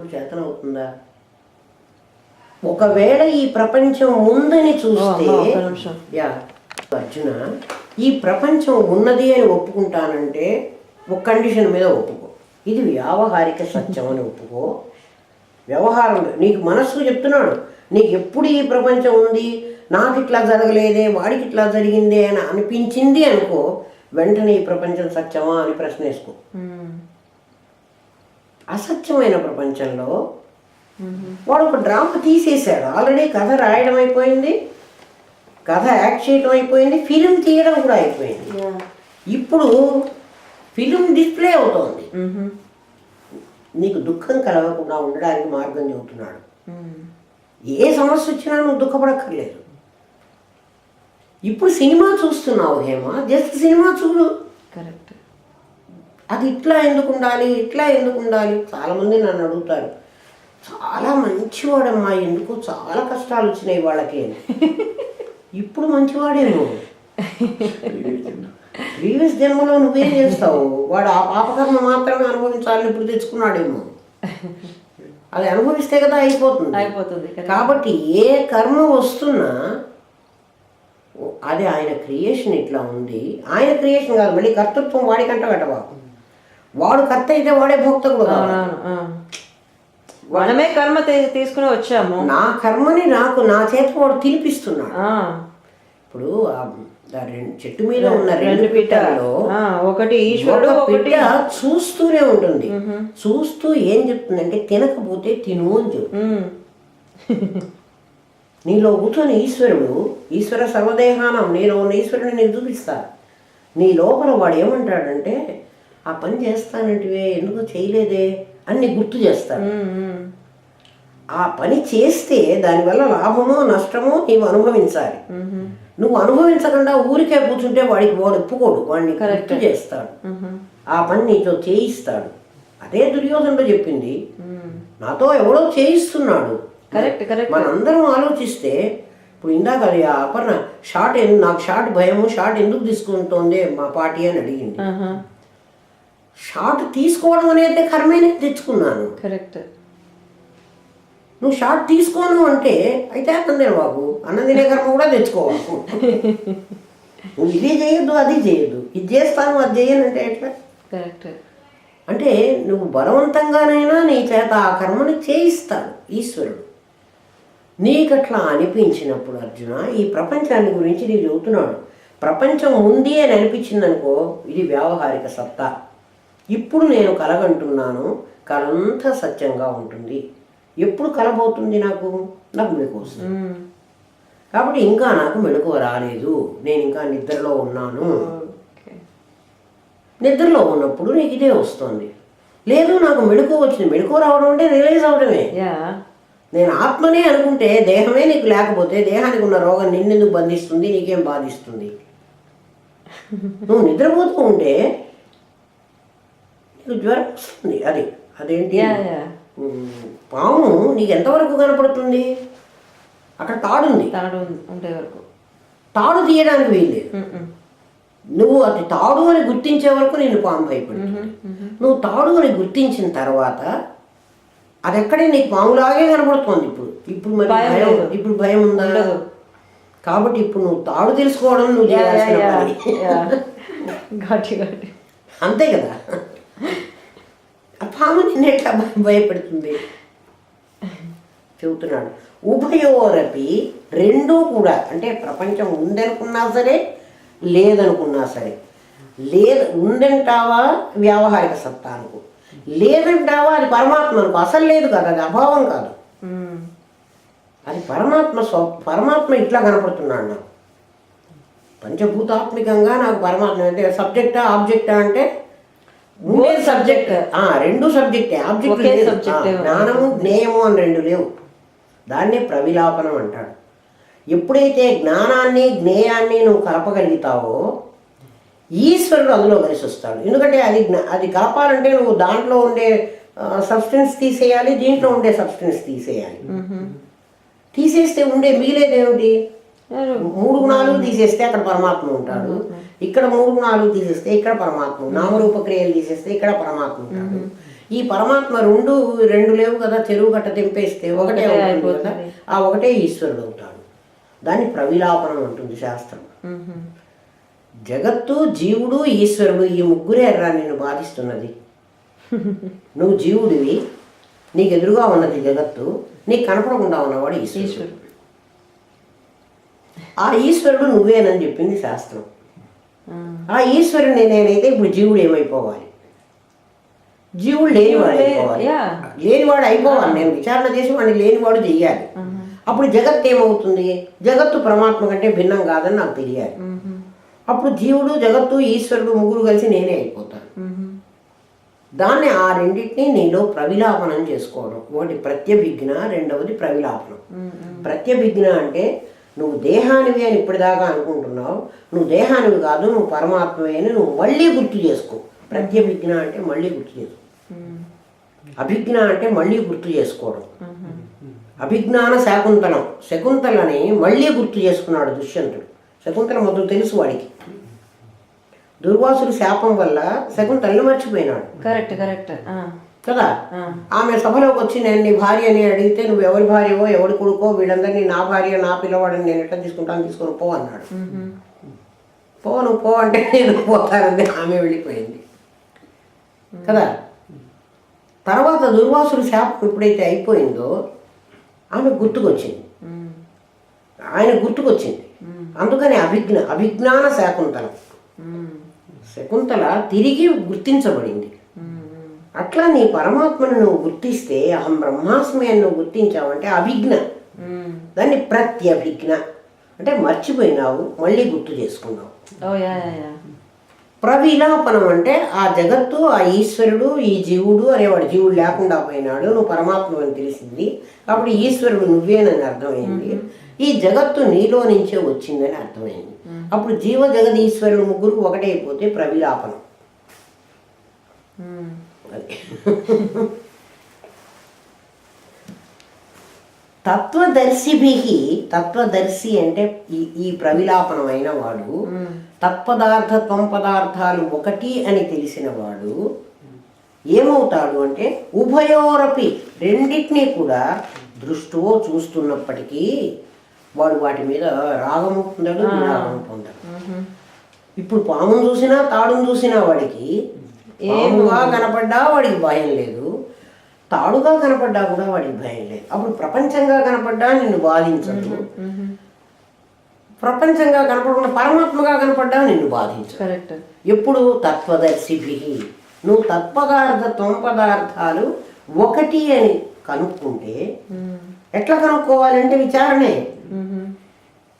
చేతనవుతుందా? ఒకవేళ ఈ ప్రపంచం ఉందని చూస్తే. యా. అర్జున ఈ ప్రపంచం ఉన్నది అని ఒప్పుకుంటానంటే ఒక కండిషన్ మీద ఒప్పుకో. ఇది వ్యావహారిక సత్యం అని ఒప్పుకో. వ్యవహారం నీకు మనస్సు చెప్తున్నాడు నీకు ఎప్పుడు ఈ ప్రపంచం ఉంది నాకు ఇట్లా జరగలేదే వాడికి ఇట్లా జరిగిందే అని అనిపించింది అనుకో వెంటనే ఈ ప్రపంచం సత్యమా అని ప్రశ్న వేసుకో మ్మ్. అసత్యమైన ప్రపంచంలో వాడు ఒక డ్రామా తీసేశాడు. ఆల్రెడీ కథ రాయడం అయిపోయింది. కథ యాక్ట్ చేయడం అయిపోయింది. ఫిలిం తీయడం కూడా అయిపోయింది. ఇప్పుడు ఫిలిం డిస్ప్లే అవుతోంది. నీకు దుఃఖం కలగకుండా ఉండడానికి మార్గం చెబుతున్నాడు. ఏ సమస్య వచ్చినా నువ్వు దుఃఖపడక్కర్లేదు. ఇప్పుడు సినిమా చూస్తున్నావు హేమ. జస్ట్ సినిమా చూడు. కరెక్ట్. అది ఇట్లా ఎందుకు ఉండాలి ఇట్లా ఎందుకు ఉండాలి? చాలామంది నన్ను అడుగుతారు. చాలా మంచివాడమ్మా ఎందుకు చాలా కష్టాలు వచ్చినాయి వాళ్ళకి. ఇప్పుడు మంచివాడేమో. ప్రీవియస్ జన్మలో నువ్వేం చేస్తావు? వాడు ఆ పాపకర్మ మాత్రమే అనుభవించాలని ఇప్పుడు తెచ్చుకున్నాడేమో. అది అనుభవిస్తే కదా అయిపోతుంది. అయిపోతుంది. కాబట్టి ఏ కర్మ వస్తున్నా అది ఆయన క్రియేషన్ ఇట్లా ఉంది. ఆయన క్రియేషన్ కాదు మళ్ళీ కర్తృత్వం వాడికంట పెట్టబాకు వాడు కర్త అయితే వాడే భోక్త కూడా. మనమే కర్మ తీసుకుని వచ్చాము. నా కర్మని నాకు నా చేత వాడు తినిపిస్తున్నాడు. ఇప్పుడు చెట్టు మీద ఉన్న రెండు ఆ, ఒకటి ఈశ్వరుడు ఒక ఒకటి చూస్తూనే ఉంటుంది. చూస్తూ ఏం చెప్తుందంటే తినకపోతే తిను అని చెప్పు. మ్మ్. నీలో కూర్చొని ఈశ్వరుడు ఈశ్వర సర్వదేహానం నీలో ఉన్న ఈశ్వరుని నేను చూపిస్తా. నీ లోపల వాడు ఏమంటాడంటే ఆ పని చేస్తానంటివే ఎందుకో చేయలేదే అని నీకు గుర్తు మ్మ్. ఆ పని చేస్తే దానివల్ల లాభమో నష్టమో నీవు అనుభవించాలి. నువ్వు అనుభవించకుండా ఊరికే కూర్చుంటే వాడికి వాడు ఒప్పుకోడు వాడిని గుర్తు చేస్తాడు. ఆ పని నీతో చేయిస్తాడు అదే దుర్యోధనుడు చెప్పింది. నాతో ఎవడో చేయిస్తున్నాడు కరెక్ట్ కరెక్ట్ మనందరం ఆలోచిస్తే ఇప్పుడు ఇందాక అది అపర్ణ షార్ట్ నాకు షార్ట్ భయము షార్ట్ ఎందుకు తీసుకుంటోంది మా పార్టీ అని అడిగింది. షార్ట్ తీసుకోవడం అనేది కర్మే నేను తెచ్చుకున్నాను. కరెక్ట్. నువ్వు షార్ట్ తీసుకోను అంటే అయితే అన్నం తిన బాబు అన్నం కర్మ కూడా తెచ్చుకోవాలి నువ్వు ఇది చేయొద్దు అది చేయొద్దు. ఇది చేస్తాను అది చేయను అంటే ఎట్లా? కరెక్ట్. అంటే నువ్వు బలవంతంగానైనా నీ చేత ఆ కర్మని చేయిస్తాడు ఈశ్వరుడు. నీకట్లా అనిపించినప్పుడు అర్జున ఈ ప్రపంచాన్ని గురించి నీకు చెబుతున్నాడు ప్రపంచం ఉంది అని అనిపించింది అనుకో ఇది వ్యావహారిక సత్తా. ఇప్పుడు నేను కలగంటున్నాను కలంతా సత్యంగా ఉంటుంది. ఎప్పుడు కలబోతుంది నాకు? నాకు మెలకు వస్తుంది. కాబట్టి ఇంకా నాకు మెలకువ రాలేదు. నేను ఇంకా నిద్రలో ఉన్నాను. నిద్రలో ఉన్నప్పుడు నీకు ఇదే వస్తుంది. లేదు నాకు మెడుకు వచ్చింది. మెడుకు రావడం అంటే రియలైజ్ అవడమే. నేను ఆత్మనే అనుకుంటే దేహమే నీకు లేకపోతే దేహానికి ఉన్న రోగం నిన్నెందుకు బంధిస్తుంది? నీకేం బాధిస్తుంది? నువ్వు నిద్రపోతూ ఉంటే జ్వరం వస్తుంది. అది అదేంటి? పాము నీకు ఎంతవరకు కనపడుతుంది? అక్కడ తాడుంది తాడు ఉండే వరకు. తాడు తీయడానికి వీల్లేదు. మ్మ్. నువ్వు అది తాడు అని గుర్తించే వరకు నేను పాము భయపడుతుంది. నువ్వు తాడు అని గుర్తించిన తర్వాత అది ఎక్కడే నీకు పాములాగే కనబడుతోంది ఇప్పుడు. ఇప్పుడు మరి భయం. ఇప్పుడు భయం ఉందా. కాబట్టి ఇప్పుడు నువ్వు తాడు తెలుసుకోవడం నువ్వు అంతే కదా? ఆ పాము నిన్ను ఎట్లా భయ- భయపెడుతుంది? చెబుతున్నాడు. ఉభయోరపి రెండూ కూడా అంటే ప్రపంచం ఉందనుకున్నా సరే లేదనుకున్నా సరే. లేదు ఉందంటావా వ్యావహారిక సత్తా అనుకో. లేదంటావా అది పరమాత్మ అనుకో. అసలు లేదు కదా అది అభావం కాదు. అది పరమాత్మ స్వ పరమాత్మ ఇట్లా కనపడుతున్నాడు నాకు. పంచభూతాత్మికంగా నాకు పరమాత్మ అంటే సబ్జెక్టా ఆబ్జెక్టా అంటే ఉండే సబ్జెక్ట్. రెండు సబ్జెక్టే ఆబ్జెక్ట్ లేదు. జ్ఞానము జ్ఞేయము అని రెండు లేవు. దాన్నే ప్రవిలాపనం అంటాడు ఎప్పుడైతే జ్ఞానాన్ని జ్ఞేయాన్ని నువ్వు కలపగలుగుతావో ఈశ్వరుడు అందులో కలిసి వస్తాడు ఎందుకంటే అది జ్ఞా- అది కలపాలంటే నువ్వు దాంట్లో ఉండే సబ్స్టెన్స్ తీసేయాలి దీంట్లో ఉండే సబ్స్టెన్స్ తీసేయాలి. తీసేస్తే ఉండే మిగిలేదేమిటి? మూడు గుణాలు తీసేస్తే అక్కడ పరమాత్మ ఉంటాడు. ఇక్కడ మూడు గుణాలు తీసేస్తే ఇక్కడ పరమాత్మ నామరూప క్రియలు తీసేస్తే ఇక్కడ పరమాత్మ ఉంటాడు. ఈ పరమాత్మ రెండు రెండు లేవు కదా చెరువు గట్ట తెంపేస్తే ఒకటే కదా. ఆ ఒకటే ఈశ్వరుడు అవుతాడు దాన్ని ప్రవిలాపనం అంటుంది శాస్త్రం. జగత్తు జీవుడు ఈశ్వరుడు ఈ ముగ్గురే ఎర్రా నిన్ను బాధిస్తున్నది. నువ్వు జీవుడివి నీకు ఎదురుగా ఉన్నది జగత్తు నీకు కనపడకుండా ఉన్నవాడు ఈశ్వరుడు. ఆ ఈశ్వరుడు నువ్వేనని చెప్పింది శాస్త్రం. ఆ. ఈశ్వరుని నేనైతే ఇప్పుడు జీవుడు ఏమైపోవాలి? జీవుడు లేనివాడు అయిపోవాలి. లేనివాడు అయిపోవాలి. నేను విచారణ చేసి వాడిని లేనివాడు చెయ్యాలి. అప్పుడు జగత్ ఏమవుతుంది? జగత్తు పరమాత్మ కంటే భిన్నం కాదని నాకు తెలియాలి. అప్పుడు జీవుడు జగత్తు ఈశ్వరుడు ముగ్గురు కలిసి నేనే అయిపోతాను. దాన్ని ఆ రెండింటినీ నీలో ప్రవిలాపనం చేసుకోవడం. ఒకటి ప్రత్యభిజ్ఞ రెండవది ప్రవిలాపనం. ప్రత్యభిజ్ఞ అంటే నువ్వు దేహానివి అని ఇప్పటిదాకా అనుకుంటున్నావు. నువ్వు దేహానివి కాదు నువ్వు పరమాత్మవే అని నువ్వు మళ్ళీ గుర్తు చేసుకో. ప్రత్యభిజ్ఞ అంటే మళ్ళీ గుర్తు చేసుకో. అభిజ్ఞ అంటే మళ్ళీ గుర్తు చేసుకోవడం. అభిజ్ఞాన శాకుంతలం. శకుంతలని మళ్ళీ గుర్తు చేసుకున్నాడు దుష్యంతుడు. శకుంతల మొదలు తెలుసు వాడికి. దుర్వాసుడు శాపం వల్ల శకుంతలని మర్చిపోయినాడు. Correct correct. కదా. ఆమె సభలోకి వచ్చి నేను నీ భార్య అని అడిగితే నువ్వు ఎవరి భార్యవో ఎవరి కొడుకో వీళ్ళందరినీ నా భార్య నా పిల్లవాడని నేను ఎట్లా తీసుకుంటాను తీసుకొని పో అన్నాడు. పో నువ్వు పో అంటే నేను పోతానంది ఆమె వెళ్ళిపోయింది కదా తర్వాత దుర్వాసుడు శాపం ఎప్పుడైతే అయిపోయిందో ఆమె గుర్తుకొచ్చింది. ఆయన గుర్తుకొచ్చింది అందుకని అభిజ్ఞ అభిజ్ఞాన శాకుంతలం. శకుంతల తిరిగి గుర్తించబడింది. అట్లా నీ పరమాత్మను నువ్వు గుర్తిస్తే అహం బ్రహ్మాస్మి అని నువ్వు గుర్తించావంటే అభిజ్ఞ. దాన్ని ప్రత్యభిజ్ఞ అంటే మర్చిపోయినావు మళ్ళీ గుర్తు చేసుకున్నావు. ప్రవిలాపనం అంటే ఆ జగత్తు ఆ ఈశ్వరుడు ఈ జీవుడు అనేవాడు. జీవుడు లేకుండా పోయినాడు నువ్వు పరమాత్మ అని తెలిసింది. కాబట్టి ఈశ్వరుడు నువ్వేనని అర్థమైంది. ఈ జగత్తు నీలో నుంచే వచ్చిందని అర్థమైంది. అప్పుడు జీవ జగద్ ఈశ్వరుడు ముగ్గురు ఒకటే అయిపోతే ప్రవిలాపనం. తత్వదర్శిభి తత్వదర్శి అంటే ఈ ఈ ప్రవిలాపనమైన వాడు. తత్పదార్థ పదార్థాలు ఒకటి అని తెలిసిన వాడు. ఏమవుతాడు అంటే ఉభయోరపి రెండింటినీ కూడా దృష్టిలో చూస్తున్నప్పటికీ వాడు వాటి మీద రాగము పొందడు మ్మ్. ఇప్పుడు పామును చూసినా తాడును చూసినా వాడికి పాముగా కనపడ్డా వాడికి భయం లేదు. తాడుగా కనపడ్డా కూడా వాడికి భయం లేదు. అప్పుడు ప్రపంచంగా కనపడ్డా నిన్ను బాధించదు. ప్రపంచంగా కనపడకుండా పరమాత్మగా కనపడ్డా నిన్ను బాధించదు. కరెక్ట్. ఎప్పుడు తత్వదర్శిభి. నువ్వు తత్పదార్థ త్వం పదార్థాలు ఒకటి అని కనుక్కుంటే. ఎట్లా కనుక్కోవాలంటే విచారణే.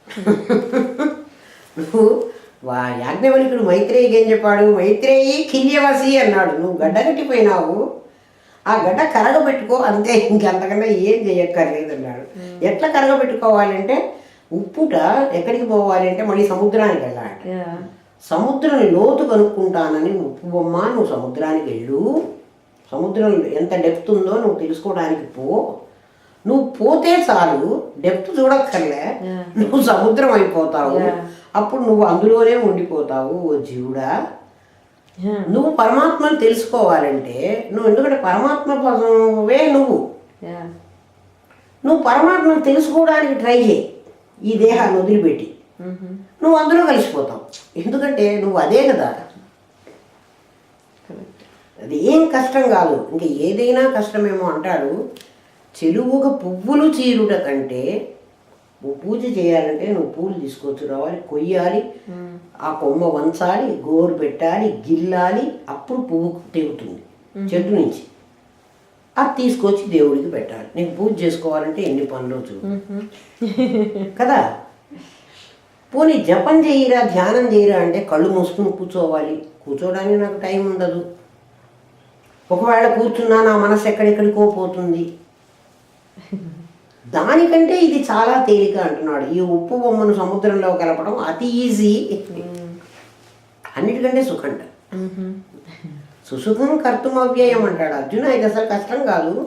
నువ్వు వా యాజ్ఞవల్కుడు మైత్రేయికి ఏం చెప్పాడు? మైత్రేయి కిల్యవసి అన్నాడు. నువ్వు గడ్డ కట్టిపోయినావు. ఆ గడ్డ కరగబెట్టుకో అంతే ఇంకంతకన్నా ఏం చేయక్కర్లేదు అన్నాడు. ఎట్లా కరగబెట్టుకోవాలంటే ఉప్పుట ఎక్కడికి పోవాలి అంటే మళ్ళీ సముద్రానికి వెళ్ళాలంట యా. సముద్రం లోతు కనుక్కుంటానని ఉప్పు బొమ్మ నువ్వు సముద్రానికి వెళ్ళు. సముద్రం ఎంత డెప్త్ ఉందో నువ్వు తెలుసుకోవడానికి పో. నువ్వు పోతే చాలు డెప్త్ చూడక్కర్లే. నువ్వు సముద్రం అయిపోతావు. అప్పుడు నువ్వు అందులోనే ఉండిపోతావు ఓ జీవుడా. నువ్వు పరమాత్మను తెలుసుకోవాలంటే నువ్వు ఎందుకంటే పరమాత్మ పదవే నువ్వు. నువ్వు పరమాత్మను తెలుసుకోవడానికి ట్రై చేయి. ఈ దేహాన్ని వదిలిపెట్టి. నువ్వు అందులో కలిసిపోతావు. ఎందుకంటే నువ్వు అదే కదా. అది ఏం కష్టం కాదు. ఇంకా ఏదైనా కష్టమేమో అంటారు. చెరువుగా పువ్వులు చీరుట కంటే నువ్వు పూజ చేయాలంటే నువ్వు పూలు తీసుకొచ్చి రావాలి కొయ్యాలి. ఆ కొమ్మ వంచాలి గోరు పెట్టాలి గిల్లాలి అప్పుడు పువ్వు తెగుతుంది చెట్టు నుంచి. అది తీసుకొచ్చి దేవుడికి పెట్టాలి. నీకు పూజ చేసుకోవాలంటే ఎన్ని పనులు మ్మ్. కదా? పోనీ జపం చేయరా ధ్యానం చేయరా అంటే కళ్ళు మూసుకుని కూర్చోవాలి. కూర్చోడానికి నాకు టైం ఉండదు. ఒకవేళ కూర్చున్నా నా మనసు ఎక్కడెక్కడికో పోతుంది. దానికంటే ఇది చాలా తేలిక అంటున్నాడు. ఈ ఉప్పు బొమ్మను సముద్రంలో కలపడం అతి ఈజీ. అన్నిటికంటే సుఖంట. సుసుఖం కర్తం అవ్యయం అంటాడు అర్జున. ఇది అసలు కష్టం కాదు.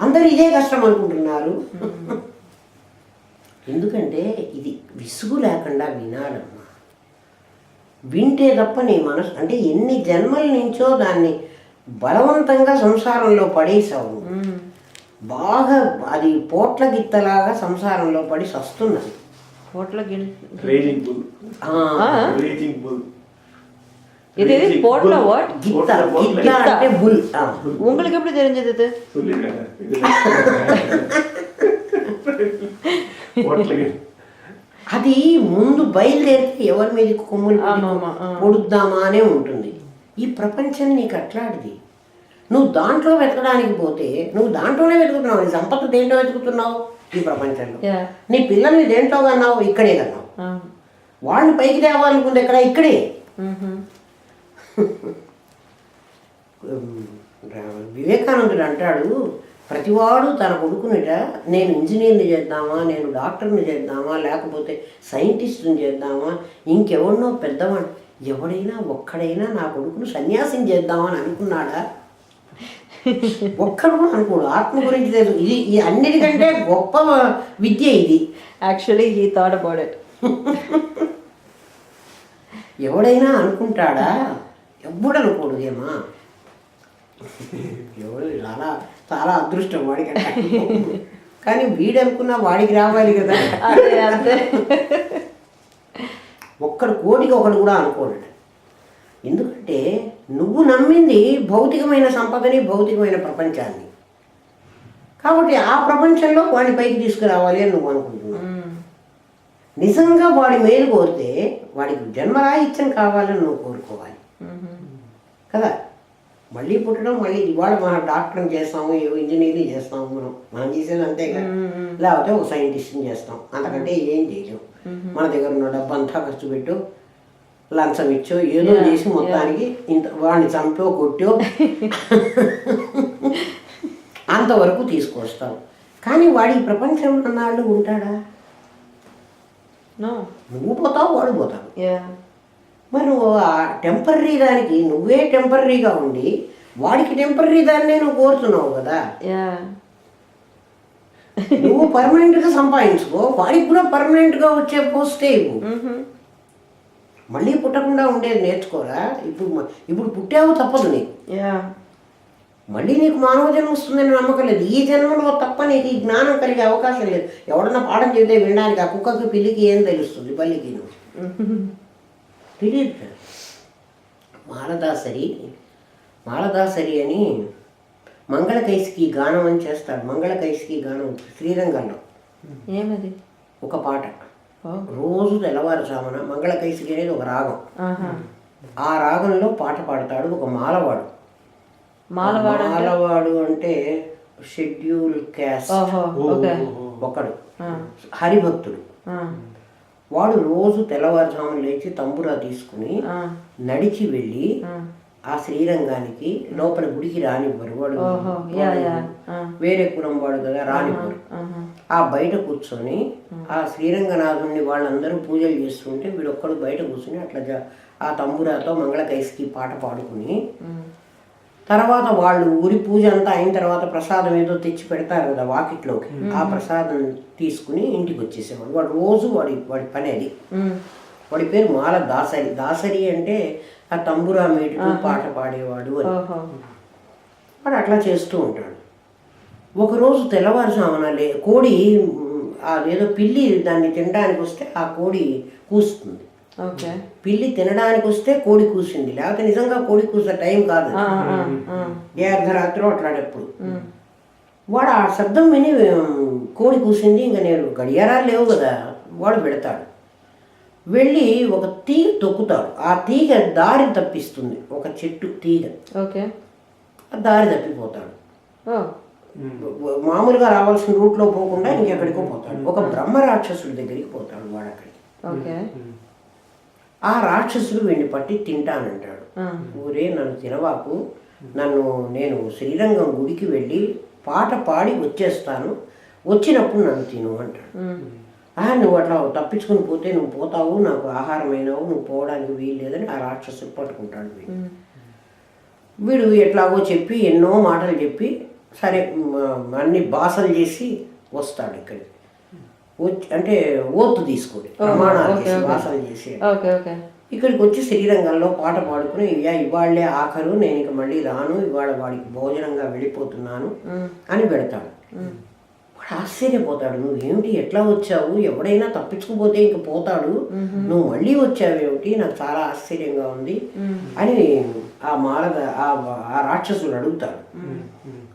అందరు ఇదే కష్టం అనుకుంటున్నారు. ఎందుకంటే ఇది విసుగు లేకుండా వినాలమ్మా. వింటే తప్ప నీ మనసు అంటే ఎన్ని జన్మల నుంచో దాన్ని బలవంతంగా సంసారంలో పడేసావు. బాగా అది పోట్ల గిత్తలాగా సంసారంలో పడి సస్తున్నది హోటల్ గిల్ రేజింగ్ బుల్ ఆ, రేజింగ్ బుల్ இது எது? போட்ல what? గిత్త గిత్త అంటే బుల్ ఆ. உங்களுக்கு எப்படி தெரிஞ்சது இது சொல்லிருக்காங்க హోటల్కి అది ముందు బయలుదేరితే ఎవరి మీద కొమ్ములు పెట్టి ఆమామా, ఆ. పొడుద్దామా అనే ఉంటుంది ఈ ప్రపంచం నీకు అట్లాంటిది నువ్వు దాంట్లో వెతకడానికి పోతే నువ్వు దాంట్లోనే వెతుకుతున్నావు. నీ సంపద దేంట్లో వెతుకుతున్నావు? ఈ ప్రపంచంలో. నీ పిల్లల్ని దేంట్లో కన్నావు ఇక్కడే కన్నావు వాళ్ళని పైకి తేవాలనుకుంది ఎక్కడ? ఇక్కడే. వివేకానందుడు అంటాడు ప్రతివాడు తన కొడుకునిట నేను ఇంజనీర్ని చేద్దామా నేను డాక్టర్ని చేద్దామా లేకపోతే సైంటిస్ట్ని చేద్దామా ఇంకెవరినో పెద్దవాడు ఎవడైనా ఒక్కడైనా నా కొడుకును సన్యాసం చేద్దామా అని అనుకున్నాడా? ఒక్కడు కూడా అనుకోడు ఆత్మ గురించి తెలుసు. ఇది ఈ అన్నిటికంటే గొప్ప విద్య ఇది. Actually he thought about it ఎవడైనా అనుకుంటాడా? ఎవ్వడు అనుకోడుదేమా ఎవడు చాలా చాలా అదృష్టం వాడికి. కానీ వీడు అనుకున్నా వాడికి రావాలి కదా. ఒక్కడు కోటికి ఒకడు కూడా అనుకోడు. ఎందుకంటే నువ్వు నమ్మింది భౌతికమైన సంపదని భౌతికమైన ప్రపంచాన్ని. కాబట్టి ఆ ప్రపంచంలో వాడిని పైకి తీసుకురావాలి అని నువ్వు అనుకుంటున్నావు. నిజంగా వాడి మేలు కోరితే వాడికి జన్మరాహిత్యం కావాలని నువ్వు కోరుకోవాలి. కదా? మళ్ళీ పుట్టడం మళ్ళీ ఇవాళ మనం డాక్టర్ని చేస్తాము ఏవో ఇంజనీరింగ్ చేస్తాము మనం. మనం చేసేది అంతే కదా. లేకపోతే ఒక సైంటిస్ట్ని చేస్తాం. అంతకంటే ఏం చేయలేం. మన దగ్గర ఉన్న డబ్బు అంతా ఖర్చు పెట్టు. లంచం ఇచ్చో ఏదో చేసి మొత్తానికి ఇంత వాడిని చంపో కొట్టో. అంతవరకు తీసుకొస్తాం. కానీ వాడి ప్రపంచంలో అన్నాళ్ళు ఉంటాడా? నువ్వు పోతావు వాడు పోతాడు. యా మరి నువ్వు ఆ టెంపరీ దానికి నువ్వే టెంపరీగా ఉండి వాడికి టెంపరీ దాన్నే నువ్వు కోరుతున్నావు కదా? నువ్వు పర్మనెంట్గా సంపాదించుకో వాడికి కూడా పర్మనెంట్గా వచ్చే ఇవ్వు. మళ్ళీ పుట్టకుండా ఉండేది నేర్చుకోరా? ఇప్పుడు ఇప్పుడు పుట్టావు తప్పదు నీకు. మళ్ళీ నీకు మానవ జన్మ వస్తుందని నమ్మకం లేదు. ఈ జన్మలో తప్ప నీకు ఈ జ్ఞానం కలిగే అవకాశం లేదు. ఎవడన్నా పాఠం చెబితే వినడానికి ఆ కుక్కకి పిల్లికి ఏం తెలుస్తుంది? పల్లికి తెలియదు. మాలదాసరి మాలదాసరి అని మంగళకైసికి గానం అని చేస్తాడు. మంగళకైసికి గానం శ్రీరంగంలో. ఏమది? ఒక పాట. రోజు తెల్లవారుజామున మంగళకైసికి అనేది ఒక రాగం. ఆ రాగంలో పాట పాడతాడు ఒక మాలవాడు. మాలవాడ మాలవాడు అంటే షెడ్యూల్ క్యాస్ట్. ఒకడు. హరిభక్తుడు. వాడు రోజు తెల్లవారుజామున లేచి తంబురా తీసుకుని నడిచి వెళ్ళి ఆ. శ్రీరంగానికి లోపల గుడికి రానివ్వరు వాడు. వేరే కులం వాడు కదా రానివ్వరు. ఆ బయట కూర్చొని ఆ శ్రీరంగనాథుని వాళ్ళందరూ పూజలు చేస్తుంటే వీడొక్కడు బయట కూర్చొని అట్లా ఆ తంబురాతో మంగళకైసికి పాట పాడుకుని. తర్వాత వాళ్ళు ఊరి పూజ అంతా అయిన తర్వాత ప్రసాదం ఏదో తెచ్చి పెడతారు కదా వాకిట్లోకి ఆ ప్రసాదం తీసుకుని ఇంటికి వచ్చేసేవాడు వాడు రోజు వాడి వాడి పని అది. వాడి పేరు మాల దాసరి. దాసరి అంటే ఆ తంబురా మీటుకు పాట పాడేవాడు అని. వాడు అట్లా చేస్తూ ఉంటాడు. ఒకరోజు తెల్లవారుజామున లే కోడి అదేదో పిల్లి దాన్ని తినడానికి వస్తే ఆ కోడి కూస్తుంది. ఓకే. పిల్లి తినడానికి వస్తే కోడి కూసింది. లేకపోతే నిజంగా కోడి కూసే టైం కాదు. ఏ అర్ధరాత్రి అట్లాడెప్పుడు. వాడు ఆ శబ్దం విని కోడి కూసింది. ఇంకా నేను గడియారాలు లేవు కదా వాడు పెడతాడు వెళ్ళి ఒక తీగ తొక్కుతాడు. ఆ తీగ దారి తప్పిస్తుంది. ఒక చెట్టు తీగ. ఓకే. ఆ దారి తప్పిపోతాడు. మామూలుగా రావాల్సిన రూట్లో పోకుండా ఇంకెక్కడికో పోతాడు. ఒక బ్రహ్మ రాక్షసుడి దగ్గరికి పోతాడు వాడు అక్కడికి. ఓకే. ఆ రాక్షసుడు వీడిని పట్టి తింటానంటాడు. ఊరే నన్ను తినవాకు నన్ను నేను శ్రీరంగం గుడికి వెళ్ళి పాట పాడి వచ్చేస్తాను వచ్చినప్పుడు నన్ను తిను అంటాడు. నువ్వు అట్లా తప్పించుకుని పోతే నువ్వు పోతావు నాకు ఆహారం అయినావు నువ్వు పోవడానికి వీలు లేదని ఆ రాక్షసుడు పట్టుకుంటాడు. వీడు ఎట్లాగో చెప్పి ఎన్నో మాటలు చెప్పి సరే అన్ని బాసలు చేసి వస్తాడు ఇక్కడికి. అంటే ఓతు తీసుకోండి. ప్రమాణాలు చేసి చేసి ఓకే ఓకే. ఇక్కడికి వచ్చి శ్రీరంగంలో పాట పాడుకుని ఇయ్యా ఇవాళ్ళే ఆఖరు నేను ఇక మళ్ళీ రాను ఇవాళ వాడికి భోజనంగా వెళ్ళిపోతున్నాను అని పెడతాడు. వాడు ఆశ్చర్యపోతాడు నువ్వు ఏమిటి ఎట్లా వచ్చావు? ఎవడైనా తప్పించుకుపోతే ఇంక పోతాడు. నువ్వు మళ్ళీ వచ్చావేమిటి నాకు చాలా ఆశ్చర్యంగా ఉంది అని ఆ మాలద ఆ ఆ రాక్షసుడు అడుగుతాడు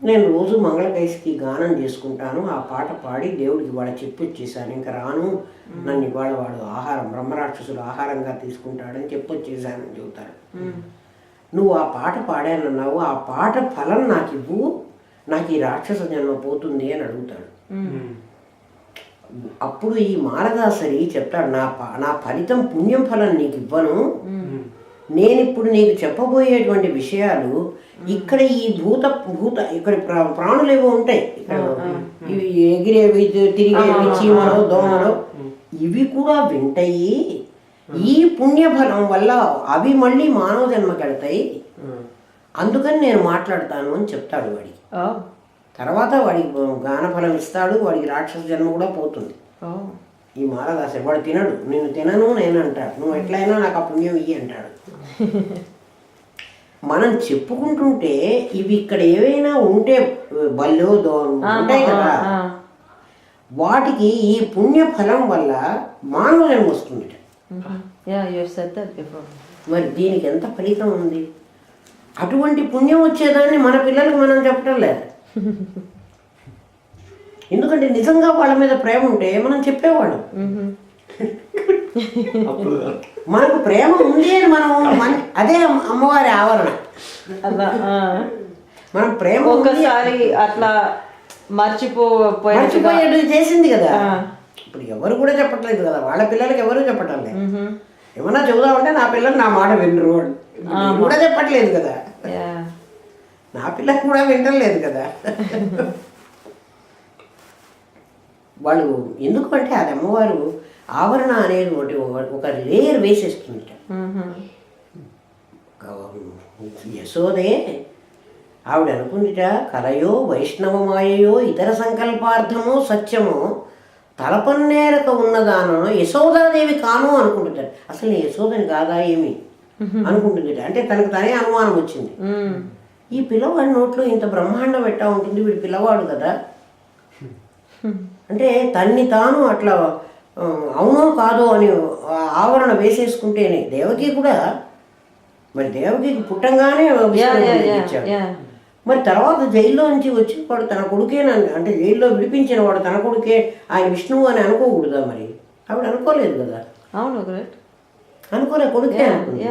నేను రోజు మంగళకైసికి గానం చేసుకుంటాను. ఆ పాట పాడి దేవుడికి వాడ చెప్పి వచ్చేసాను ఇంకా రాను నన్ను ఇవాళ వాడు ఆహారం బ్రహ్మరాక్షసుడు ఆహారంగా తీసుకుంటాడని చెప్పొచ్చేసానని చెబుతాడు నువ్వు ఆ పాట పాడానన్నావు. ఆ పాట ఫలం నాకు ఇవ్వు. నాకు ఈ రాక్షస జన్మ పోతుంది అని అడుగుతాడు. అప్పుడు ఈ మాలదాసరి చెప్తాడు నా ప- నా ఫలితం పుణ్యం ఫలం నీకు ఇవ్వను. నేను ఇప్పుడు నీకు చెప్పబోయేటువంటి విషయాలు ఇక్కడ ఈ భూత భూత ఇక్కడ ప్రా- ప్రాణులు ఏవో ఉంటాయి. ఇక్కడ ఇవి ఎగిరేవి తిరిగేవి చీమలు దోమలు ఇవి కూడా వింటాయి. ఈ పుణ్యఫలం వల్ల అవి మళ్ళీ మానవ జన్మకెడతాయి అందుకని నేను మాట్లాడతాను అని చెప్తాడు వాడికి. తర్వాత వాడికి గానఫలం ఇస్తాడు వాడికి రాక్షస జన్మ కూడా పోతుంది. ఈ మాలదాసరి వాడు తినడు. నేను తినను నేను అంటాడు నువ్వు ఎట్లయినా నాకు ఆ పుణ్యం ఇయ్యి అంటాడు. మనం చెప్పుకుంటుంటే ఇవి ఇక్కడ ఏవైనా ఉంటే బల్లో ఉంటాయి కదా. వాటికి ఈ పుణ్య ఫలం వల్ల మానవ జన్మ వస్తుంది మరి దీనికి ఎంత ఫలితం ఉంది? అటువంటి పుణ్యం వచ్చేదాన్ని మన పిల్లలకు మనం చెప్పడం లేదు. ఎందుకంటే నిజంగా వాళ్ళ మీద ప్రేమ ఉంటే మనం చెప్పేవాళ్ళం. మనకు ప్రేమ ఉంది అని మనం మన- అదే అమ్మ- అమ్మవారి ఆవరణ. అలా. మనం ప్రేమ ఉంది. ఒక్కసారి అట్లా మర్చిపోయినట్టుగా మర్చిపోయేది చేసింది కదా. ఇప్పుడు ఎవరు కూడా చెప్పట్లేదు కదా. వాళ్ళ పిల్లలకి ఎవరు చెప్పటం లేదు ఏమన్నా చెబుదామంటే నా పిల్లలు నా మాట వినరు. కూడా చెప్పట్లేదు కదా. నా పిల్లలు కూడా వినడం లేదు కదా. వాళ్ళు ఎందుకంటే అది అమ్మవారు ఆవరణ అనేది ఒకటి ఒక లేయర్ వేసేస్తుంది యశోదే ఆవిడ అనుకుందిట కలయో వైష్ణవమాయయో ఇతర సంకల్పార్థమో సత్యమో తలపన్నేరక ఉన్నదానో యశోదాదేవి కాను అనుకుంటుంటాడు అసలు నేను యశోదని కాదా ఏమి? అనుకుంటుందిట. అంటే తనకు తనే అనుమానం వచ్చింది. ఈ పిల్లవాడి నోట్లో ఇంత బ్రహ్మాండం పెట్టా ఉంటుంది? వీడు పిల్లవాడు కదా. అంటే తన్ని తాను అట్లా అవునో కాదో అని ఆవరణ వేసేసుకుంటేనే దేవకి కూడా మరి దేవకి పుట్టంగానే. యా మరి తర్వాత జైల్లో నుంచి వచ్చి వాడు తన కొడుకేనని అంటే జైల్లో విడిపించిన వాడు తన కొడుకే ఆయన విష్ణువు అని అనుకోకూడదా మరి? ఆవిడ అనుకోలేదు కదా? అవును అనుకోలే కొడుకే అనుకుంది.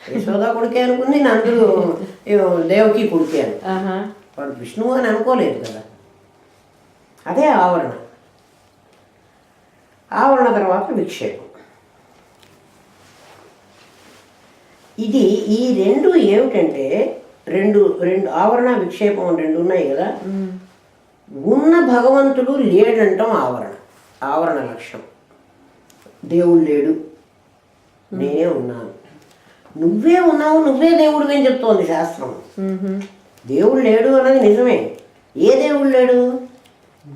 యశోద కొడుకే అనుకుంది నందుడు ఏమో దేవకి కొడుకే అని. ఆహా వాడు విష్ణువు అని అనుకోలేదు కదా? అదే ఆవరణ. ఆవరణ తర్వాత విక్షేపం. ఇది ఈ రెండు ఏమిటంటే రెండు రెండు ఆవరణ విక్షేపం రెండు ఉన్నాయి కదా? ఉన్న భగవంతుడు లేడంటాం ఆవరణ ఆవరణ లక్ష్యం. దేవుడు లేడు. నేనే ఉన్నాను. నువ్వే ఉన్నావు నువ్వే దేవుడు అని చెప్తోంది శాస్త్రం. దేవుడు లేడు అన్నది నిజమే. ఏ దేవుడు లేడు?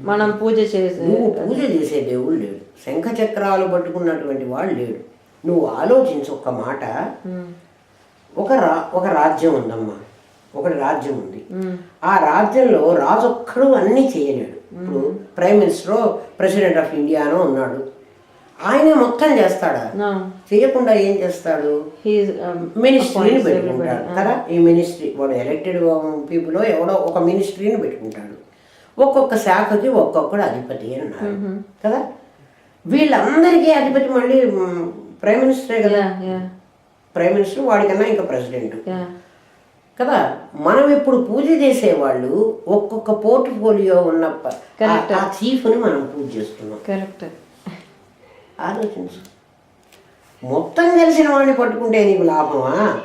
మనం పూజ చేసి నువ్వు పూజ చేసే దేవుడు లేడు. శంఖ చక్రాలు పట్టుకున్నటువంటి వాడు లేడు. నువ్వు ఆలోచించు ఒక్క మాట. ఒక రా ఒక రాజ్యం ఉందమ్మా. ఒకటి రాజ్యం ఉంది. ఆ రాజ్యంలో రాజు ఒక్కడు అన్నీ చేయలేడు. ఇప్పుడు ప్రైమ్ మినిస్టర్ ప్రెసిడెంట్ ఆఫ్ ఇండియానో ఉన్నాడు. ఆయనే మొత్తం చేస్తాడా. చేయకుండా ఏం చేస్తాడు? Um, మినిస్ట్రీని పెట్టుకుంటాడు. కదా? ఈ మినిస్ట్రీ వాడు ఎలక్టెడ్ పీపుల్ ఎవడో ఒక మినిస్ట్రీని పెట్టుకుంటాడు. ఒక్కొక్క శాఖకి ఒక్కొక్కడు అధిపతి అని అన్నారు. కదా? వీళ్ళందరికీ అధిపతి మళ్ళీ ప్రైమ్ మినిస్టరే కదా? ప్రైమ్ మినిస్టర్ వాడికన్నా ఇంకా ప్రెసిడెంట్. కదా? మనం ఇప్పుడు పూజ చేసేవాళ్ళు ఒక్కొక్క పోర్ట్ఫోలియో ఉన్న. ఆ చీఫ్ని మనం పూజ చేస్తున్నాం. Correct. ఆలోచించు. మొత్తం కలిసిన వాడిని పట్టుకుంటే నీకు లాభమా?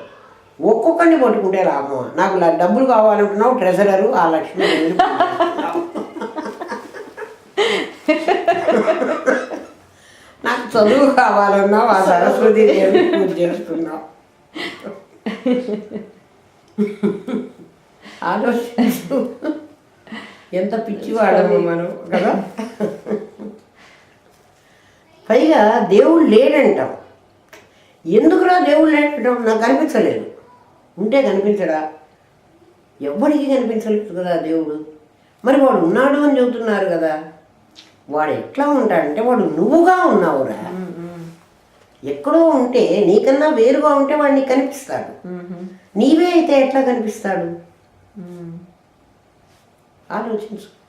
ఒక్కొక్కరిని పట్టుకుంటే లాభమా? నాకు డబ్బులు కావాలంటున్నావు ట్రెజరరు ఆ లక్ష్మి వెళ్ళి పూజిస్తున్నావు. నాకు చదువు కావాలన్నా ఆ సరస్వతి దేవి పూజ చేస్తున్నావు ఆలోచిస్తూ ఎంత పిచ్చివాడము మనం కదా? పైగా దేవుడు లేడంటాం. ఎందుకురా దేవుడు లేడంటాం? నాకు కనిపించలేదు. ఉంటే కనిపించడా? ఎవ్వడికి కనిపించలేదు కదా దేవుడు. మరి వాడు ఉన్నాడు అని చెబుతున్నారు కదా. వాడు ఎట్లా ఉంటాడంటే వాడు నువ్వుగా ఉన్నావురా. ఎక్కడో ఉంటే నీకన్నా వేరుగా ఉంటే వాడు నీకు కనిపిస్తాడు. నీవే అయితే ఎట్లా కనిపిస్తాడు? ఆలోచించు.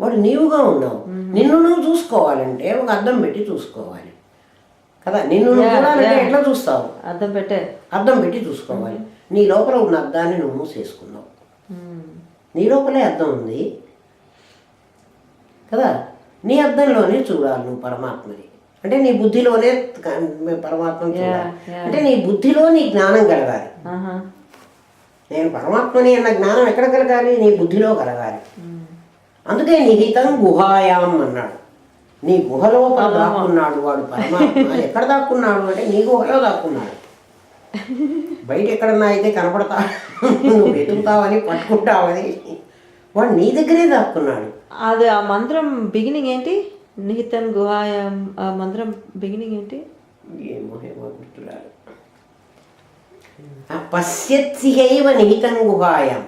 వాడు నీవుగా ఉన్నావు. నిన్ను నువ్వు చూసుకోవాలంటే ఒక అద్దం పెట్టి చూసుకోవాలి. కదా? నిన్ను నువ్వు. ఎట్లా చూస్తావు? అర్థం పెట్టే. అద్దం పెట్టి చూసుకోవాలి. నీ లోపల ఉన్న అద్దాన్ని నువ్వు మూసేసుకున్నావు. నీ లోపలే అద్దం ఉంది. కదా? నీ అద్దంలోనే చూడాలి నువ్వు పరమాత్మని. అంటే నీ బుద్ధిలోనే yeah. అంటే నీ బుద్ధిలో నీ జ్ఞానం కలగాలి. నేను పరమాత్మని అన్న జ్ఞానం ఎక్కడ కలగాలి? నీ బుద్ధిలో కలగాలి. అందుకే నిహితం గుహాయాం అన్నాడు. నీ గుహలోపల దాక్కున్నాడు వాడు పరమాత్మ. ఎక్కడ దాక్కున్నాడు అంటే నీ గుహలో దాక్కున్నాడు. బయట ఎక్కడన్నా అయితే కనపడతా. నువ్వు వెతుకుతావని పట్టుకుంటావని. వాడు నీ దగ్గరే దాక్కున్నాడు. అది ఆ మంత్రం బిగినింగ్ ఏంటి? నిహితం గుహాయం ఆ మంత్రం బిగినింగ్ ఏంటి? ఏమో ఏమో గుర్తురాదు. ఆ పశ్యత్ సిహైవ నిహితం గుహాయం.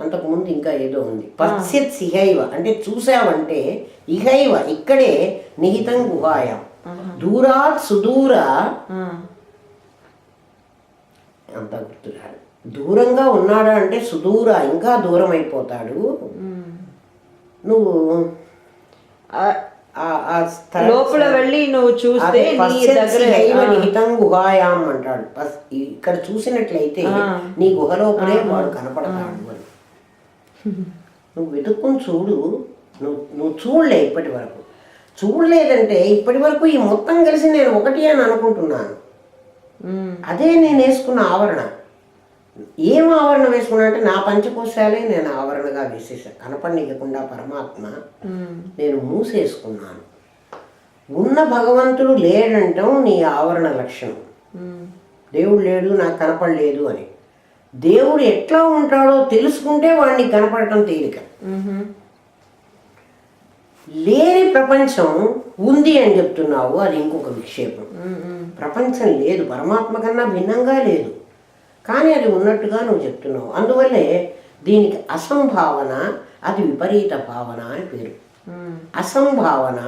అంతకుముందు ఇంకా ఏదో ఉంది. పశ్యత్ సిహైవ అంటే చూసావంటే ఇహైవ ఇక్కడే నిహితం గుహాయం. దూరాత్ సుదూర. అంత గుర్తురాడు దూరంగా ఉన్నాడా అంటే సుదూర ఇంకా దూరం అయిపోతాడు నువ్వు లోపల వెళ్ళి నువ్వు చూస్తే నిహితం గుహాయాం అంటాడు. ఇక్కడ చూసినట్లయితే నీ గుహలోపలే వాడు కనపడతాడు అని. నువ్వు వెతుక్కుని చూడు. నువ్వు నువ్వు చూడలే ఇప్పటి వరకు. చూడలేదంటే ఇప్పటి వరకు ఈ మొత్తం కలిసి నేను ఒకటి అని అనుకుంటున్నాను. అదే నేను వేసుకున్న ఆవరణ. ఏం ఆవరణ వేసుకున్నా అంటే నా పంచకోశాలే నేను ఆవరణగా వేసేసాను కనపడనీయకుండా పరమాత్మ. నేను మూసేసుకున్నాను ఉన్న భగవంతుడు లేడంటాం నీ ఆవరణ లక్షణం. దేవుడు లేడు నాకు కనపడలేదు అని దేవుడు ఎట్లా ఉంటాడో తెలుసుకుంటే వాడిని కనపడటం తేలిక. లేని ప్రపంచం ఉంది అని చెప్తున్నావు అది ఇంకొక విక్షేపం. ప్రపంచం లేదు పరమాత్మ కన్నా భిన్నంగా లేదు కానీ అది ఉన్నట్టుగా నువ్వు చెప్తున్నావు. అందువల్లే దీనికి అసంభావన అది విపరీత భావన అని పేరు. అసంభావన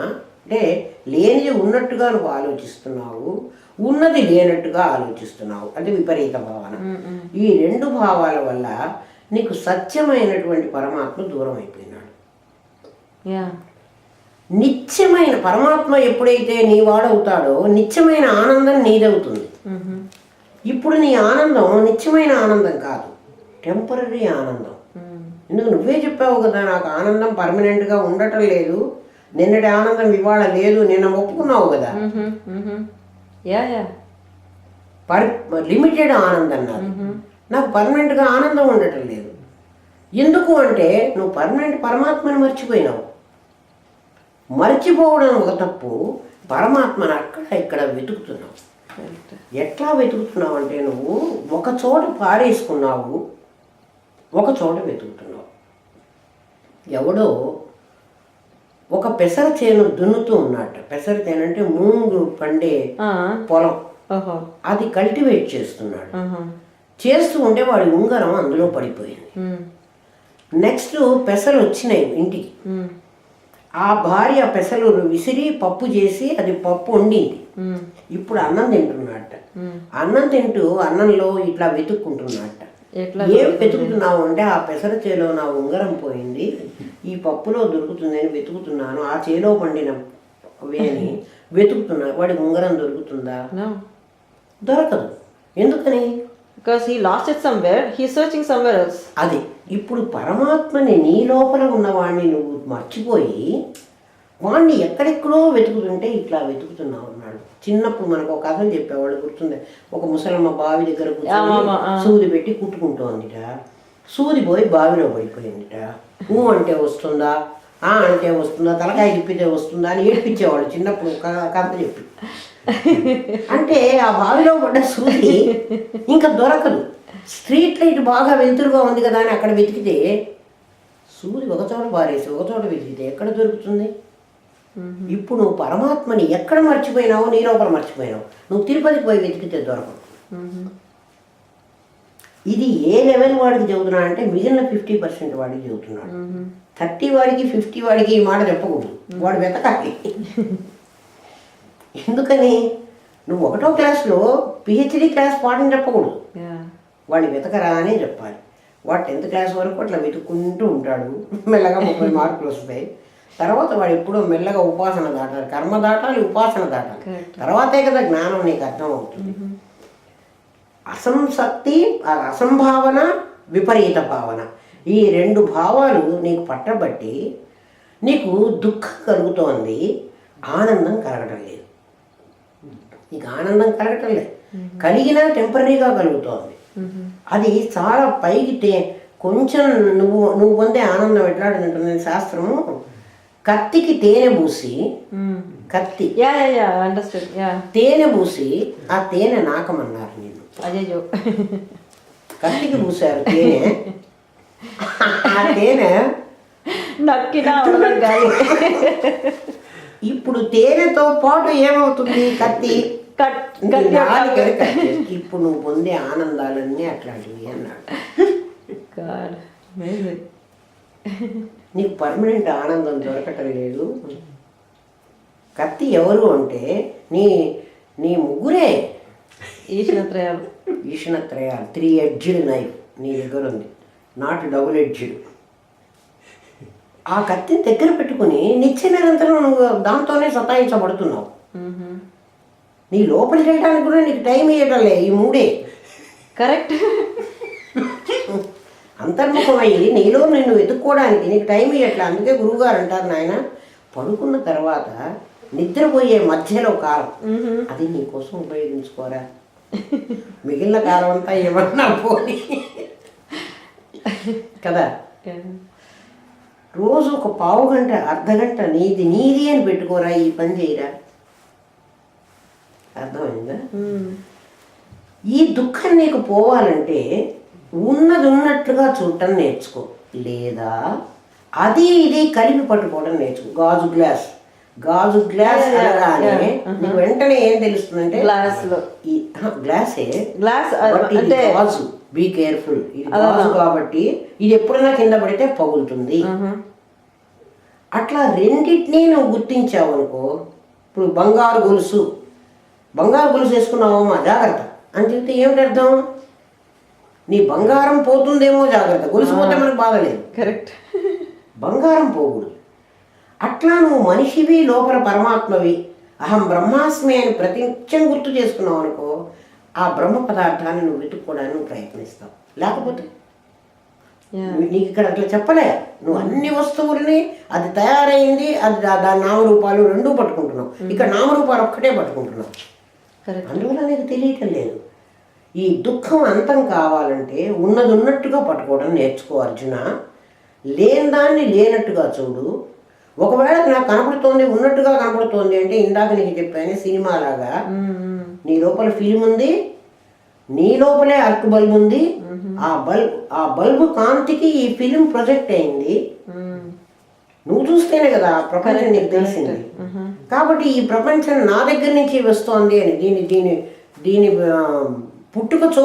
అంటే లేనిది ఉన్నట్టుగా నువ్వు ఆలోచిస్తున్నావు ఉన్నది లేనట్టుగా ఆలోచిస్తున్నావు. అది విపరీత భావన. ఈ రెండు భావాల వల్ల నీకు సత్యమైనటువంటి పరమాత్మ దూరం అయిపోయినాడు. నిత్యమైన పరమాత్మ ఎప్పుడైతే నీ వాడవుతాడో నిత్యమైన ఆనందం నీదవుతుంది. ఇప్పుడు నీ ఆనందం నిత్యమైన ఆనందం కాదు. టెంపరీ ఆనందం. ఎందుకు నువ్వే చెప్పావు కదా నాకు ఆనందం పర్మనెంట్గా ఉండటం లేదు. నిన్నటి ఆనందం ఇవాళ లేదు నిన్న ఒప్పుకున్నావు కదా. పర్ లిమిటెడ్ ఆనందం నాది. నాకు పర్మనెంట్గా ఆనందం ఉండటం లేదు. ఎందుకు అంటే నువ్వు పర్మనెంట్ పరమాత్మని మర్చిపోయినావు. మర్చిపోవడం ఒక తప్పు. పరమాత్మను అక్కడ ఇక్కడ వెతుకుతున్నావు. ఎట్లా వెతుకుతున్నావు అంటే నువ్వు ఒక చోట పారేసుకున్నావు ఒక చోట వెతుకుతున్నావు ఎవడో ఒక పెసర చేను దున్నుతూ ఉన్నట్ట పెసర చేను అంటే మూంగు పండే. పొలం అది కల్టివేట్ చేస్తున్నాడు. చేస్తూ ఉంటే వాడి ఉంగరం అందులో పడిపోయింది. నెక్స్ట్ పెసలు వచ్చినాయి ఇంటికి. ఆ భార్య పెసలు విసిరి పప్పు చేసి అది పప్పు వండింది. ఇప్పుడు అన్నం తింటున్నట్ట మ్మ్. అన్నం తింటూ అన్నంలో ఇట్లా వెతుక్కుంటున్నట్ట ఏం వెతుకుతున్నావు అంటే ఆ పెసర చేలో నా ఉంగరం పోయింది. ఈ పప్పులో దొరుకుతుందని వెతుకుతున్నాను. ఆ చేలో పండిన అని వెతుకుతున్నా వాడి ఉంగరం దొరుకుతుందా. దొరకదు. ఎందుకని? Else. అది. ఇప్పుడు పరమాత్మని నీ లోపల ఉన్నవాడిని నువ్వు మర్చిపోయి వాణ్ణి ఎక్కడెక్కడో వెతుకుతుంటే ఇట్లా వెతుకుతున్నావు అన్నాడు. చిన్నప్పుడు మనకు ఒక కథలు చెప్పేవాళ్ళు గుర్తుంది ఒక ముసలమ్మ బావి దగ్గర కూర్చొని సూది పెట్టి కుట్టుకుంటోందిట సూది పోయి బావిలో పడిపోయిందిట ఊ అంటే వస్తుందా? ఆ అంటే వస్తుందా? తలకాయ తిప్పితే వస్తుందా అని ఏడిపించేవాళ్ళు చిన్నప్పుడు క- కథ చెప్పి. అంటే ఆ బావిలో పడ్డ సూది ఇంకా దొరకదు. స్ట్రీట్ లైట్ బాగా వెలుతురుగా ఉంది కదా అని అక్కడ వెతికితే సూది ఒక చోట పారేసి ఒక చోట వెతికితే ఎక్కడ దొరుకుతుంది? ఇప్పుడు నువ్వు పరమాత్మని ఎక్కడ మర్చిపోయినావో నీ లోపల మర్చిపోయినావు. నువ్వు తిరుపతికి పోయి వెతికితే దొరకదు. ఇది ఏ లెవెల్ వాడికి చెబుతున్నా అంటే మిగిలిన ఫిఫ్టీ పర్సెంట్ వాడికి చెబుతున్నాడు. థర్టీ వాడికి ఫిఫ్టీ వాడికి ఈ మాట చెప్పకూడదు. వాడు వెతకాలి. ఎందుకని? నువ్వు ఒకటో క్లాస్లో పిహెచ్డి క్లాస్ పాఠం చెప్పకూడదు. యా వాడిని వెతకరా అని చెప్పాలి. వాడు టెన్త్ క్లాస్ వరకు అట్లా వెతుక్కుంటూ ఉంటాడు. మెల్లగా ముప్పై మార్కులు వస్తాయి. తర్వాత వాడు ఎప్పుడో మెల్లగా ఉపాసన దాటాలి. కర్మ దాటాలి ఉపాసన దాటాలి. తర్వాతే కదా జ్ఞానం నీకు అర్థం అవుతుంది అసంసక్తి అసంభావన విపరీత భావన. ఈ రెండు భావాలు నీకు పట్టబట్టి నీకు దుఃఖం కలుగుతోంది ఆనందం కలగటం లేదు. నీకు ఆనందం కలగటం లేదు. కలిగినా టెంపరీగా కలుగుతోంది. అది చాలా పైకి కొంచెం నువ్వు నువ్వు పొందే ఆనందం ఎట్లాడుతుంటుంది శాస్త్రము. కత్తికి తేనె పూసి కత్తి. Yeah yeah yeah understand yeah. తేనె పూసి ఆ తేనె నాకమన్నారు నేను అయ్యో కత్తికి పూసారు తేనె. ఆ తేనె నక్కినా ఉండదు గాలి ఇప్పుడు తేనెతో పాటు ఏమవుతుంది కత్తి? ఇప్పుడు నువ్వు పొందే ఆనందాలన్నీ అట్లాంటివి అన్నాడు. నీకు పర్మనెంట్ ఆనందం దొరకటం లేదు కత్తి ఎవరు అంటే నీ నీ ముగ్గురే. ఈశ్వరత్రయాలు. ఈషణత్రయాలు త్రీ ఎడ్జ్డ్ నైఫ్ నీ దగ్గర ఉంది. నాట్ డబుల్ ఎడ్జ్డ్ ఆ కత్తిని దగ్గర పెట్టుకుని నిత్య నిరంతరం నువ్వు దాంతోనే సతాయించబడుతున్నావు. నీ లోపలికి వెళ్ళడానికి కూడా నీకు టైం ఇవ్వటంలే ఈ మూడే. కరెక్ట్ అంతర్ముఖమయ్యి నీలో నిన్ను వెతుక్కోవడానికి నీకు టైం ఇవ్వట్లే అందుకే గురువుగారు అంటారు నాయన పడుకున్న తర్వాత నిద్రపోయే మధ్యలో కాలం. అది నీ కోసం ఉపయోగించుకోరా. మిగిలిన కాలం అంతా ఏమన్నా పోని. కదా? రోజు ఒక పావు గంట అర్ధ గంట నీది నీది అని పెట్టుకోరా ఈ పని చేయరా? అర్థమైందా? ఈ దుఃఖం నీకు పోవాలంటే ఉన్నది ఉన్నట్లుగా చూడటం నేర్చుకో. లేదా అది ఇది కలిపి పట్టుకోవడం నేర్చుకో. గాజు గ్లాస్. గాజు గ్లాస్ అనగానే. నీకు వెంటనే ఏం తెలుస్తుందంటే గ్లాస్లో గ్లాసే. గ్లాస్ అంటే గాజు. బీ కేర్ఫుల్ ఇది. గాజు కాబట్టి ఇది ఎప్పుడైనా కింద పడితే పగులుతుంది. అట్లా రెండింటినీ నువ్వు గుర్తించావు అనుకో. ఇప్పుడు బంగారు గొలుసు. బంగారు గొలుసు వేసుకున్నావమ్మా జాగ్రత్త. అని చెప్తే ఏమిటి అర్థం? నీ బంగారం పోతుందేమో జాగ్రత్త. గొలుసు పోతే మనకు బాధ లేదు. కరెక్ట్. బంగారం పోకూడదు. అట్లా నువ్వు మనిషివి లోపల పరమాత్మవి అహం బ్రహ్మాస్మి అని ప్రతినిత్యం గుర్తు చేసుకున్నావు అనుకో ఆ బ్రహ్మ పదార్థాన్ని నువ్వు వెతుక్కోవడానికి ప్రయత్నిస్తావు. లేకపోతే నీకు ఇక్కడ అట్లా చెప్పలే. నువ్వు అన్ని వస్తువుల్ని అది తయారైంది అది దాని నామరూపాలు రెండూ పట్టుకుంటున్నావు. ఇక్కడ నామరూపాలు ఒక్కటే పట్టుకుంటున్నావు. కరెక్ట్. అందువల్ల నీకు తెలియటం లేదు. ఈ దుఃఖం అంతం కావాలంటే ఉన్నది ఉన్నట్టుగా పట్టుకోవడం నేర్చుకో అర్జున. లేని దాన్ని లేనట్టుగా చూడు. ఒకవేళ నాకు కనపడుతోంది ఉన్నట్టుగా కనపడుతోంది అంటే ఇందాక నీకు చెప్పాను సినిమా లాగా నీ లోపల ఫిల్మ్ ఉంది నీ లోపలే అర్క్ బల్బ్ ఉంది. ఆ బల్బ్ ఆ బల్బు కాంతికి ఈ ఫిలిం ప్రొజెక్ట్ అయింది. నువ్వు చూస్తేనే కదా ఆ ప్రపంచం నీకు తెలిసింది. కాబట్టి ఈ ప్రపంచం నా దగ్గర నుంచి వస్తోంది అని దీని దీని దీని పుట్టుక చూ